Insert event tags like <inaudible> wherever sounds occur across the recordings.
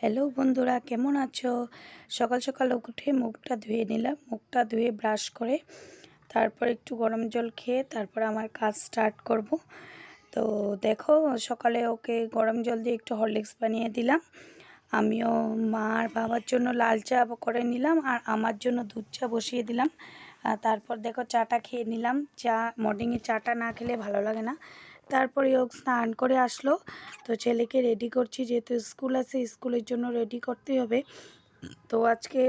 Hello বন্ধুরা, কেমন আছো? সকাল সকাল উঠে মুখটা ধুয়ে নিলাম। মুখটা ধুয়ে ব্রাশ করে তারপর একটু গরম জল খেয়ে তারপর আমার কাজ স্টার্ট করব। তো দেখো, সকালে ওকে গরম জল দিয়ে একটু হরলিক্স বানিয়ে দিলাম। আমিও মা আর বাবার জন্য লাল চা করে নিলাম আর আমার জন্য দুধ চা বসিয়ে দিলাম। তারপর দেখো চাটা খেয়ে নিলাম। চা মর্নিংয়ে চাটা না খেলে ভালো লাগে না। তারপরে ও স্নান করে আসলো। তো ছেলেকে রেডি করছি, যেহেতু স্কুল আছে, স্কুলের জন্য রেডি করতে হবে। তো আজকে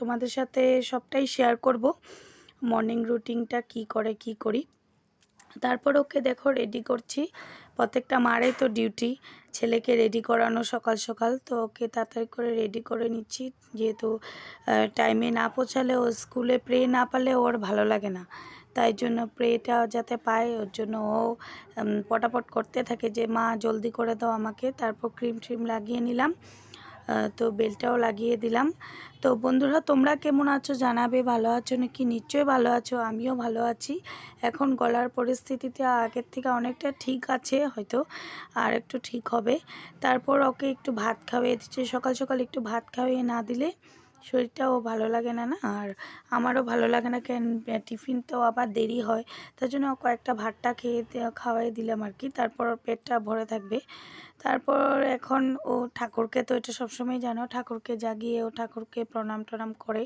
তোমাদের সাথে সবটাই শেয়ার করব। মর্নিং রুটিনটা কি করে, কি করি। তারপর ওকে দেখো রেডি করছি। প্রত্যেকটা মারে তো ডিউটি ছেলেকে রেডি করানো সকাল সকাল। তো ওকে তাড়াতাড়ি করে রেডি করে নিচ্ছি। যেহেতু টাইমে না পৌঁছালে ও স্কুলে প্রে না পারলে ওর ভালো লাগে না। তাই জন্য প্রেটা যাতে পায়, ওর জন্য ও পটাপট করতে থাকে যে, মা, জলদি করে দাও আমাকে। তারপর ক্রিম ট্রিম লাগিয়ে নিলাম তো বেলটাও লাগিয়ে দিলাম। তো বন্ধুরা, তোমরা কেমন আছো? জানাবে, ভালো আছো নাকি? নিশ্চয়ই ভালো আছো, আমিও ভালো আছি। এখন গলার পরিস্থিতিতে আগের থেকে অনেকটা ঠিক আছে, হয়তো আর একটু ঠিক হবে। তারপর ওকে একটু ভাত খাওয়াই দিচ্ছে। সকাল সকাল একটু ভাত খাওয়িয়ে না দিলে শরীরটাও ভালো লাগে না না? আর আমারও ভালো লাগে না কেন টিফিন তো আবার দেরি হয়। তার জন্য কয়েকটা ভাতটা খেয়ে খাওয়াই দিলাম আর কি। তারপর পেটটা ভরে থাকবে। তারপর এখন ও ঠাকুরকে তো এটা সবসময় জানো, ঠাকুরকে জাগিয়ে ও ঠাকুরকে প্রণাম টনাম করে।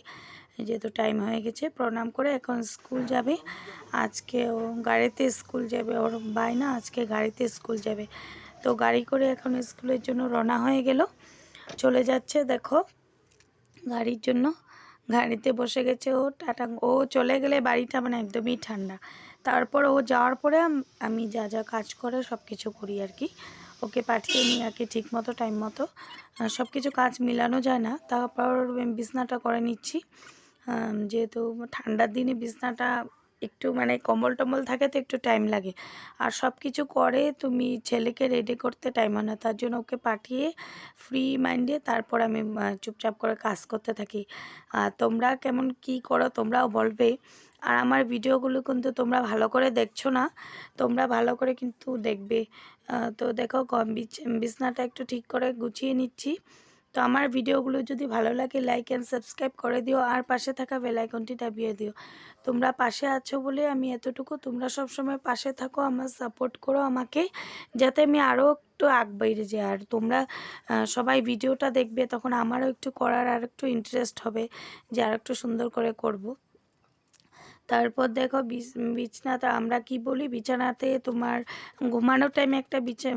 যেহেতু টাইম হয়ে গেছে, প্রণাম করে এখন স্কুল যাবে। আজকে ও গাড়িতে স্কুল যাবে, ওর বাই না আজকে গাড়িতে স্কুল যাবে। তো গাড়ি করে এখন স্কুলের জন্য রওনা হয়ে গেল। চলে যাচ্ছে, দেখো। গাড়ির জন্য। গাড়িতে বসে গেছে ও, টাটা, ও চলে গেলে বাড়িটা মানে একদমই ঠান্ডা। তারপর ও যাওয়ার পরে আমি যা যা কাজ করে সব কিছু করি আর কি। ওকে পাঠিয়ে নিই আর কি ঠিক মতো টাইম মতো। সব কিছু কাজ মিলানো যায় না। তারপর বিছনাটা করে নিচ্ছি। যেহেতু ঠান্ডার দিনে বিছনাটা একটু মানে কম্বল টম্বল থাকে তো একটু টাইম লাগে। আর সব কিছু করে তুমি ছেলেকে রেডি করতে টাইম হয় না, তার জন্য ওকে পাঠিয়ে ফ্রি মাইন্ডে তারপর আমি চুপচাপ করে কাজ করতে থাকি। আর তোমরা কেমন কি করো তোমরাও বলবে। আর আমার ভিডিওগুলো কিন্তু তোমরা ভালো করে দেখছ না, তোমরা ভালো করে কিন্তু দেখবে। তো দেখো, কম বিছ- বিছনাটা একটু ঠিক করে গুছিয়ে নিচ্ছি। তো আমার ভিডিওগুলো যদি ভালো লাগে লাইক অ্যান্ড সাবস্ক্রাইব করে দিও। আর পাশে থাকা বেলাইকনটি টাবিয়ে দিও। তোমরা পাশে আছো বলে আমি এতটুকু। তোমরা সব সময় পাশে থাকো, আমার সাপোর্ট করো আমাকে, যাতে আমি আরও একটু আগ বাইরে যাই। আর তোমরা সবাই ভিডিওটা দেখবে, তখন আমারও একটু করার আর একটু ইন্টারেস্ট হবে যে আর একটু সুন্দর করে করব। তারপর দেখো বিছ- বিছনাতে আমরা কি বলি? বিছানাতে তোমার ঘুমানোর টাইমে একটা বিছা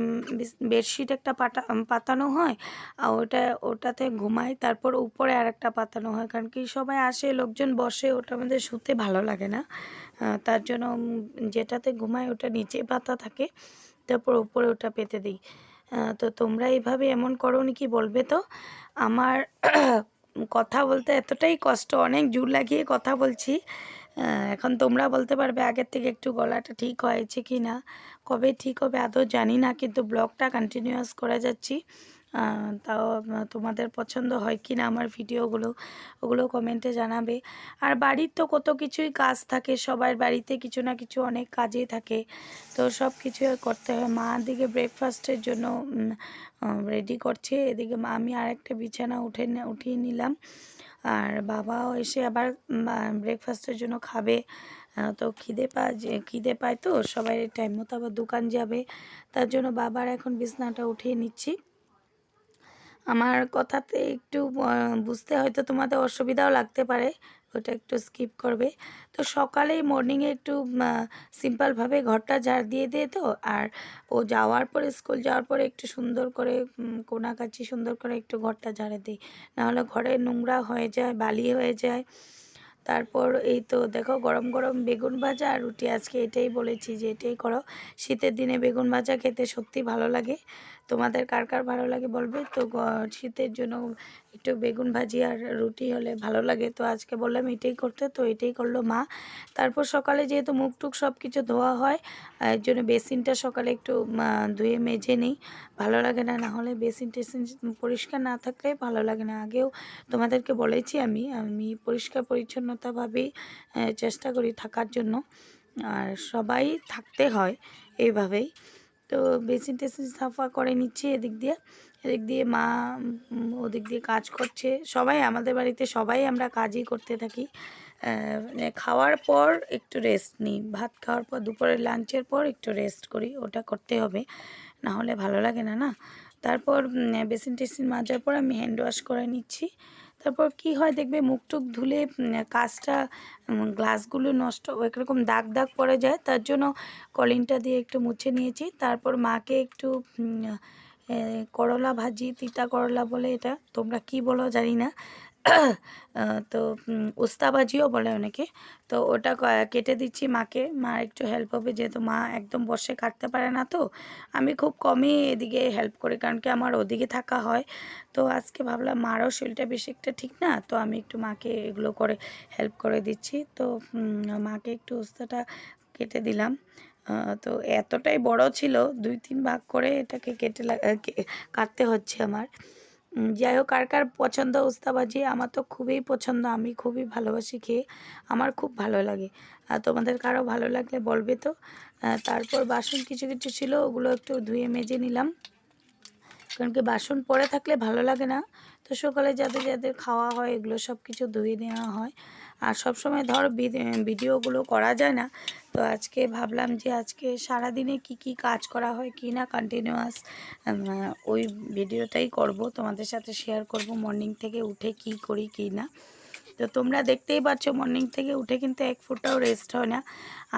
বেডশিট একটা পাতা পাতানো হয় আর ওটা, ওটাতে ঘুমাই। তারপর উপরে আর একটা পাতানো হয়। কারণ কি সবাই আসে, লোকজন বসে, ওটা আমাদের শুতে ভালো লাগে না। তার জন্য যেটাতে ঘুমাই ওটা নিচে পাতা থাকে, তারপর উপরে ওটা পেতে দিই। তো তোমরা এইভাবে এমন করো কি বলবে তো? আমার <clears throat> কথা বলতে এতটাই কষ্ট, অনেক জোর লাগিয়ে কথা বলছি। এখন তোমরা বলতে পারবে আগের থেকে একটু গলাটা ঠিক হয়েছে কি না। কবে ঠিক হবে আদৌ জানি না, কিন্তু ব্লগটা কন্টিনিউয়াস করে যাচ্ছি। তাও তোমাদের পছন্দ হয় কি না আমার ভিডিওগুলো, ওগুলো কমেন্টে জানাবে। আর বাড়ির তো কত কিছুই কাজ থাকে, সবার বাড়িতে কিছু না কিছু অনেক কাজই থাকে। তো সব কিছু করতে হয়। মা দিকে ব্রেকফাস্টের জন্য রেডি করছে। এদিকে আমি আর একটা বিছানা উঠে উঠিয়ে নিলাম। আর বাবাও এসে আবার ব্রেকফাস্টের জন্য খাবে। তো খিদে পায় যে, খিদে পায় তো, সবাই টাইম মতো আবার দোকান যাবে। তার জন্য বাবার এখন বিছনাটা উঠিয়ে নিচ্ছি। আমার কথাতে একটু বুঝতে হয়তো তোমাদের অসুবিধাও লাগতে পারে। ওটা একটু স্কিপ করবে। তো সকালেই মর্নিংয়ে একটু সিম্পলভাবে ঘরটা ঝাড় দিয়ে দিয়ে তো। আর ও যাওয়ার পরে স্কুল যাওয়ার পরে একটু সুন্দর করে কোনা কোনাকাচি সুন্দর করে একটু ঘরটা ঝাড়ে দিই নাহলে ঘরে নোংরা হয়ে যায়, বালি হয়ে যায়। তারপর এই তো দেখো গরম গরম বেগুন ভাজা আর রুটি। আজকে এটাই বলেছি যে এটাই করো। শীতের দিনে বেগুন ভাজা খেতে সত্যি ভালো লাগে। তোমাদের কার কার ভালো লাগে বলবে? তো শীতের জন্য একটু বেগুন ভাজি আর রুটি হলে ভালো লাগে। তো আজকে বললাম এটাই করতে, তো এটাই করল মা। তারপর সকালে যেহেতু মুখ টুক সব কিছু ধোয়া হয় এর জন্য বেসিনটা সকালে একটু ধুয়ে মেজে নিই। ভালো লাগে না না হলে বেসিন টেসিন পরিষ্কার না থাকলে ভালো লাগে না। আগেও তোমাদেরকে বলেছি আমি আমি পরিষ্কার পরিচ্ছন্নতাভাবেই আহ, চেষ্টা করি থাকার জন্য। আর সবাই থাকতে হয় এইভাবেই। তো বেসিন টেসিন সাফা করে নিচ্ছি এদিক দিয়ে। এদিক দিয়ে মা ওদিক দিয়ে কাজ করছে। সবাই আমাদের বাড়িতে সবাই আমরা কাজই করতে থাকি। মানে খাওয়ার পর একটু রেস্ট নিই। ভাত খাওয়ার পর দুপুরের লাঞ্চের পর একটু রেস্ট করি। ওটা করতে হবে। না হলে ভালো লাগে না না? তারপর বেসিন টেসিন মাজার পর আমি হ্যান্ড ওয়াশ করে নিচ্ছি। তারপর কি হয় দেখবে মুখ টুক ধুলে কাজটা গ্লাসগুলো নষ্ট, একরকম দাগ দাগ পড়ে যায়, তার জন্য কলিনটা দিয়ে একটু মুছে নিয়েছি। তারপর মাকে একটু করলা ভাজি, তিতা করলা বলে এটা, তোমরা কি বলো জানি না। তো উম, উস্তা ভাজিও বলে অনেকে। তো ওটা কেটে দিচ্ছি মাকে। মা একটু হেল্প হবে যেহেতু মা একদম বসে কাটতে পারে না তো। আমি খুব কমই এদিকে হেল্প করি কারণ কি আমার ওদিকে থাকা হয়। তো আজকে ভাবলাম মারও শরীরটা বেশি একটা ঠিক না তো আমি একটু মাকে এগুলো করে হেল্প করে দিচ্ছি। তো মাকে একটু উস্তাটা কেটে দিলাম। তো এতটাই বড় ছিল দুই তিন ভাগ করে এটাকে কেটে কাটতে হচ্ছে আমার। যাই হোক আর কার পছন্দ উস্তাবাজি? আমার তো খুবই পছন্দ। আমি খুবই ভালোবাসি খেয়ে। আমার খুব ভালো লাগে। আর তোমাদের কারও ভালো লাগলে বলবে তো? তারপর বাসন কিছু কিছু ছিল, ওগুলো একটু ধুয়ে মেজে নিলাম। কারণ কি, বাসন পরে থাকলে ভালো লাগে না। তো সকালে যাদের যাদের খাওয়া হয়, এগুলো সব কিছু ধুয়ে নেওয়া হয়। আর সব সময় ধর ভিড- ভিডিওগুলো করা যায় না। তো আজকে ভাবলাম যে আজকে সারাদিনে কি কি কাজ করা হয়, কি না কন্টিনিউয়াস ওই ভিডিওটাই করব। তোমাদের সাথে শেয়ার করব মর্নিং থেকে উঠে কি করি, কি না। তো তোমরা দেখতেই পাচ্ছ মর্নিং থেকে উঠে কিন্তু এক ফুটাও রেস্ট হয় না।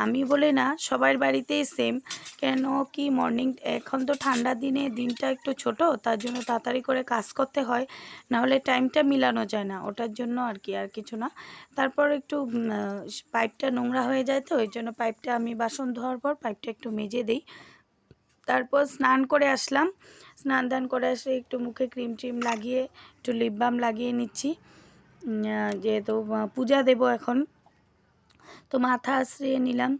আমি বলে না, সবার বাড়িতেই সেম কেন কি মর্নিং এখন তো ঠান্ডা দিনে দিনটা একটু ছোট, তার জন্য তাড়াতাড়ি করে কাজ করতে হয় না হলে টাইমটা মিলানো যায় না, ওটার জন্য আর কি, আর কিছু না। তারপর একটু পাইপটা নোংরা হয়ে যায় তো, ওই জন্য পাইপটা আমি বাসন ধোয়ার পর পাইপটা একটু মেজে দিই। তারপর স্নান করে আসলাম। স্নান দান করে এসে একটু মুখে ক্রিম ট্রিম লাগিয়ে, একটু লিপ বাম লাগিয়ে নিচ্ছি। যেহেতু পূজা দেব এখন। তো মাথা আশ্রিয়ে নিলাম।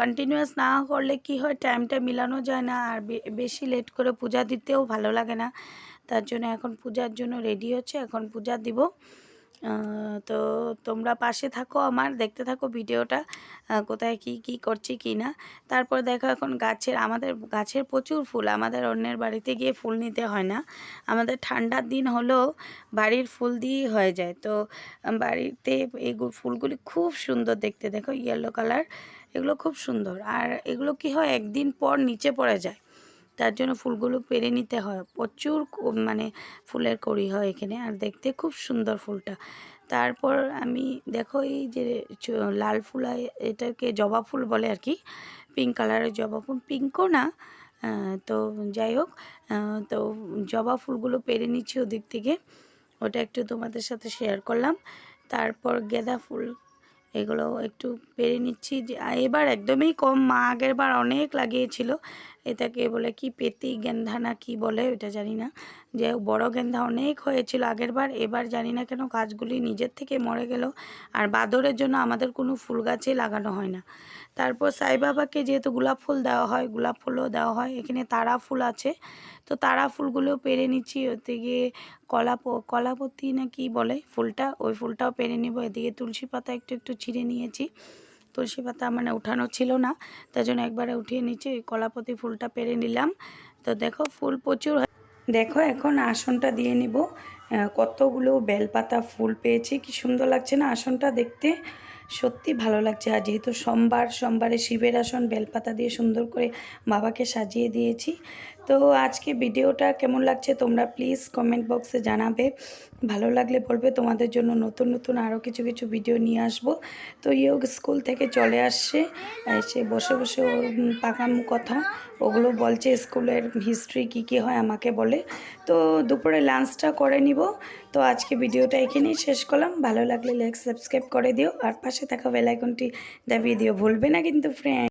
কন্টিনিউয়াস না করলে কি হয় টাইমটা মিলানো যায় না, আর বেশি লেট করে পূজা দিতেও ভালো লাগে না। তার জন্য এখন পূজার জন্য রেডি হচ্ছে, এখন পূজা দিব। তো তোমরা পাশে থাকো আমার, দেখতে থাকো ভিডিওটা কোথায় কি কি করছি কি না। তারপর দেখো এখন গাছের, আমাদের গাছের প্রচুর ফুল, আমাদের অন্যের বাড়িতে গিয়ে ফুল নিতে হয় না। আমাদের ঠান্ডার দিন হলেও বাড়ির ফুল দিয়েই হয়ে যায়। তো বাড়িতে এই ফুলগুলি খুব সুন্দর দেখতে, দেখো ইয়েলো কালার এগুলো খুব সুন্দর। আর এগুলো কি হয়, একদিন পর নিচে পড়ে যায়। তার জন্য ফুলগুলো পেরে নিতে হয়। প্রচুর মানে ফুলের কড়ি হয় এখানে। আর দেখতে খুব সুন্দর ফুলটা। তারপর আমি, দেখো এই যে লাল ফুল এটাকে জবা ফুল বলে আর কি। পিঙ্ক কালারের জবা ফুল। পিঙ্কও না তো যাই হোক তো জবা ফুলগুলো পেরে নিচ্ছি ওদিক থেকে। ওটা একটু তোমাদের সাথে শেয়ার করলাম। তারপর গেঁদা ফুল, এগুলো একটু পেরে নিচ্ছি। যে এবার একদমই কম, মা আগের বার অনেক লাগিয়েছিল। এটাকে বলে কি পেতি গেন্ধা না কি বলে ওটা জানি না। যে বড় গেন্ধা অনেক হয়েছিল আগের বার এবার জানি না কেন গাছগুলি নিজের থেকে মরে গেল আর বাদরের জন্য আমাদের কোনো ফুল গাছে লাগানো হয় না। তারপর সাই বাবাকে যেহেতু গোলাপ ফুল দেওয়া হয়, গোলাপ ফুলও দেওয়া হয়, এখানে তারা ফুল আছে। তো তারা ফুলগুলো পেরে নিচ্ছি, ওতে গিয়ে কলাপ কলাপতি না কি বলে ফুলটা, ওই ফুলটাও পেরে নিব। এদিকে তুলসী পাতা একটু একটু ছিঁড়ে নিয়েছি। তুলসী পাতা মানে উঠানো ছিল না, তার জন্য একবারে উঠিয়ে নিচ্ছি, ওই কলাপতি ফুলটা পেরে নিলাম। তো দেখো ফুল প্রচুর দেখো এখন আসনটা দিয়ে নিব। কতগুলো বেলপাতা ফুল পেয়েছি, কি সুন্দর লাগছে না আসনটা দেখতে? সত্যি ভালো লাগছে। আর যেহেতু সোমবার, সোমবারে শিবের আসন, বেলপাতা দিয়ে সুন্দর করে বাবাকে সাজিয়ে দিয়েছি তো আজকে ভিডিওটা কেমন লাগছে তোমরা প্লিজ কমেন্ট বক্সে জানাবে। ভালো লাগলে বলবে, তোমাদের জন্য নতুন নতুন আরও কিছু কিছু ভিডিও নিয়ে আসব। তো ইয়োগ স্কুল থেকে চলে আসছে এসে বসে বসে ওর পাকামো কথা, ওগুলো বলছে স্কুলের হিস্ট্রি কী কী হয় আমাকে বলে। তো দুপুরে লাঞ্চটা করে নিব। তো আজকে ভিডিওটা এখানেই শেষ করলাম। ভালো লাগলে লাইক সাবস্ক্রাইব করে দিও। আর পাশে থাকা বেলাইকনটি দাবিয়ে দিও। ভুলবে না কিন্তু ফ্রেন্ড